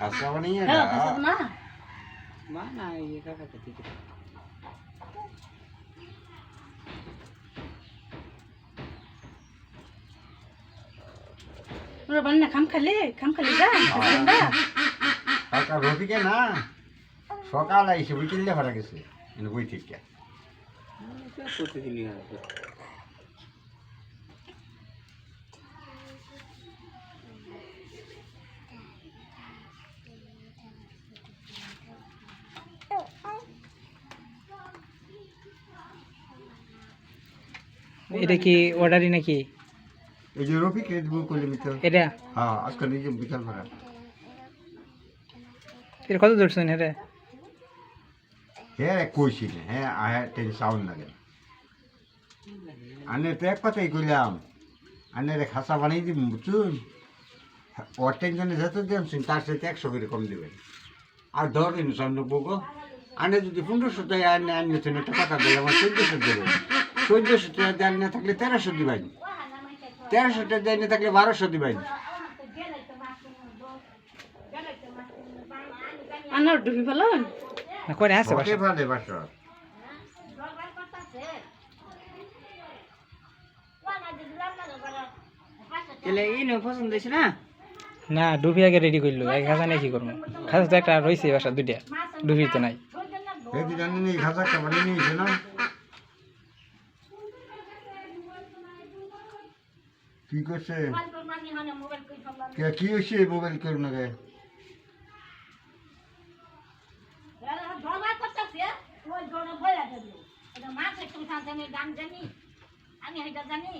খাসা বানিয়ে হ্যাঁ দাও। খাসাব না মা না এই কাকাকে দিতে ওরা বল না খাম খালি খাম খালি যা কাকা রফিকে না সকাল আইসে বিকেলে ভাড়া গেছে কিন্তু বই ঠিক প্রতিদিনই এটা কি অর্ডারই নাকি? এই যে রফিকে দিব করলে মিত্র এটা? হ্যাঁ আজকে নিজে বিকাল ভাড়া। এটা কত ধরছেন এটা? হ্যাঁ কইছি না হ্যাঁ আয়া টেন সাউন্ড লাগে। আনে তো এক কথাই কইলাম আনে রে খাসা বানিয়ে দিব বুঝুন ওর টেনশনে যত দিয়েছেন তার সাথে একশো করে কম দেবেন। আর ধরেন সামনে বগো আনে যদি পনেরোশো টাকা আনে একটা কথা দেয় আমার চোদ্দোশো দেবেন চোদ্দোশো টাকা দেয় না থাকলে তেরোশো দিবেন তেরোশো টাকা দেয় না থাকলে বারোশো দিবেন আনার ডুবি ফেলুন। না করে আছে বাসা হতে বাসা। তাহলে এই নো পছন্দ হয়েছে না? না ডুবি আগে রেডি করল। এক খাজা নাকি করব? খাজা তো একটা রয়েছে বাসা দুইটা। ডুবি তো নাই নিয়েছে না? কি করছে? কে কি হয়েছে মোবাইল করে না গে আমি এটা জানি।